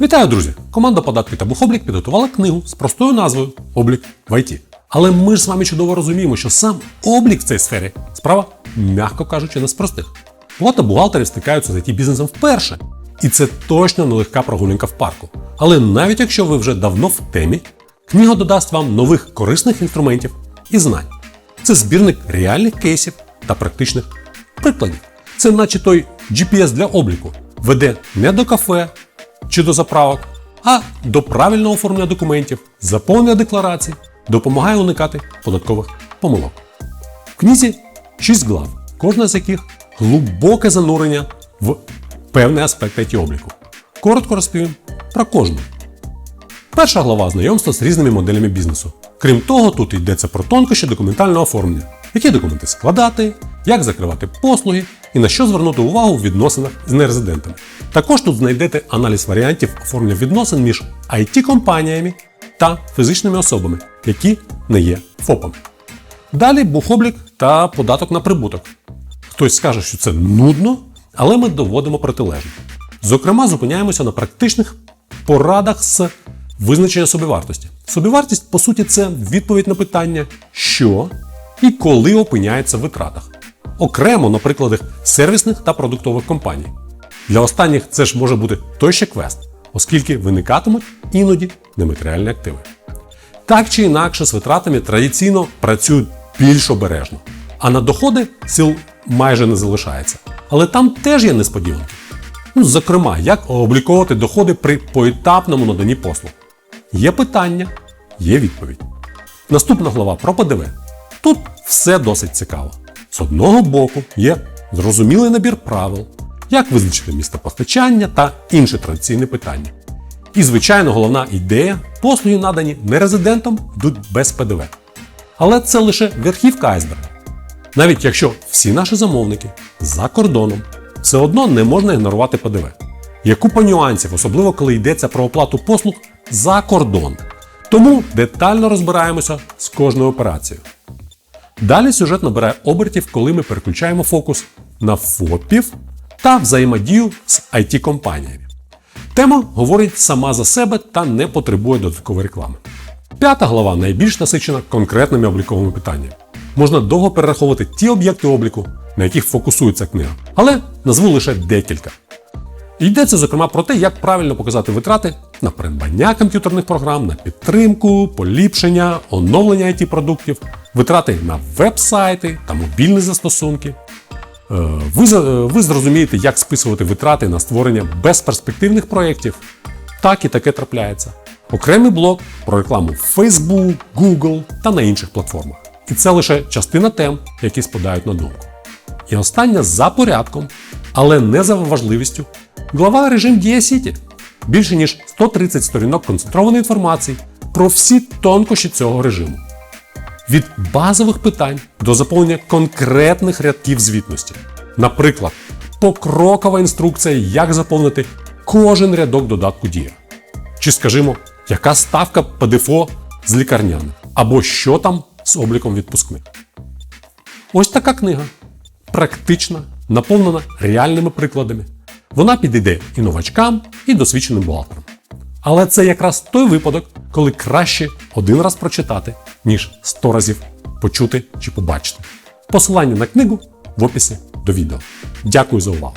Вітаю, друзі! Команда податки та бухоблік підготувала книгу з простою назвою Облік в ІТ. Але ми ж з вами чудово розуміємо, що сам облік в цій сфері справа, м'яко кажучи, не з простих. Багато бухгалтерів стикаються з it бізнесом вперше. І це точно нелегка прогулянка в парку. Але навіть якщо ви вже давно в темі, книга додасть вам нових корисних інструментів і знань. Це збірник реальних кейсів та практичних прикладів. Це наче той GPS для обліку веде не до кафе чи до заправок, а до правильного оформлення документів, заповнення декларацій, допомагає уникати податкових помилок. В книзі 6 глав, кожна з яких глибоке занурення в певний аспект it обліку. Коротко розповім про кожну. Перша глава знайомство з різними моделями бізнесу. Крім того, тут йдеться про тонкощі документального оформлення, які документи складати, як закривати послуги і на що звернути увагу в відносинах з нерезидентами. Також тут знайдете аналіз варіантів оформлення відносин між IT-компаніями та фізичними особами, які не є ФОПами. Далі бухоблік та податок на прибуток. Хтось скаже, що це нудно, але ми доводимо протилежне. Зокрема, зупиняємося на практичних порадах з визначення собівартості. Собівартість, по суті, це відповідь на питання, що і коли опиняється в витратах. Окремо на прикладах сервісних та продуктових компаній. Для останніх це ж може бути той ще квест, оскільки виникатимуть іноді нематеріальні активи. Так чи інакше, з витратами традиційно працюють більш обережно, а на доходи сил майже не залишається. Але там теж є несподіванки. Ну, зокрема, як обліковувати доходи при поетапному наданні послуг. Є питання, є відповідь. Наступна глава про ПДВ. Тут все досить цікаво. З одного боку є зрозумілий набір правил, як визначити місце постачання та інші традиційні питання. І, звичайно, головна ідея послуги надані нерезидентам йдуть без ПДВ. Але це лише верхівка айсберга. Навіть якщо всі наші замовники за кордоном, все одно не можна ігнорувати ПДВ. Є купа нюансів, особливо коли йдеться про оплату послуг за кордон. Тому детально розбираємося з кожною операцією. Далі сюжет набирає обертів, коли ми переключаємо фокус на ФОПів та взаємодію з IT-компаніями. Тема говорить сама за себе та не потребує додаткової реклами. П'ята глава найбільш насичена конкретними обліковими питаннями. Можна довго перераховувати ті об'єкти обліку, на яких фокусується книга, але назву лише декілька. Йдеться, зокрема, про те, як правильно показати витрати на придбання комп'ютерних програм, на підтримку, поліпшення, оновлення it продуктів, витрати на веб-сайти та мобільні застосунки. Е, Ви, е, ви зрозумієте, як списувати витрати на створення безперспективних проєктів. Так і таке трапляється. Окремий блок про рекламу в Facebook, Google та на інших платформах. І це лише частина тем, які спадають на думку. І остання за порядком, але не за важливістю. Глава режим Дія Сіті. Більше ніж 130 сторінок концентрованої інформації про всі тонкощі цього режиму. Від базових питань до заповнення конкретних рядків звітності. Наприклад, покрокова інструкція, як заповнити кожен рядок додатку Дія. Чи, скажімо, яка ставка ПДФО з лікарняних, або що там з обліком відпускних. Ось така книга. Практична, наповнена реальними прикладами. Вона підійде і новачкам, і досвідченим бухгалтерам. Але це якраз той випадок, коли краще один раз прочитати, ніж сто разів почути чи побачити. Посилання на книгу в описі до відео. Дякую за увагу!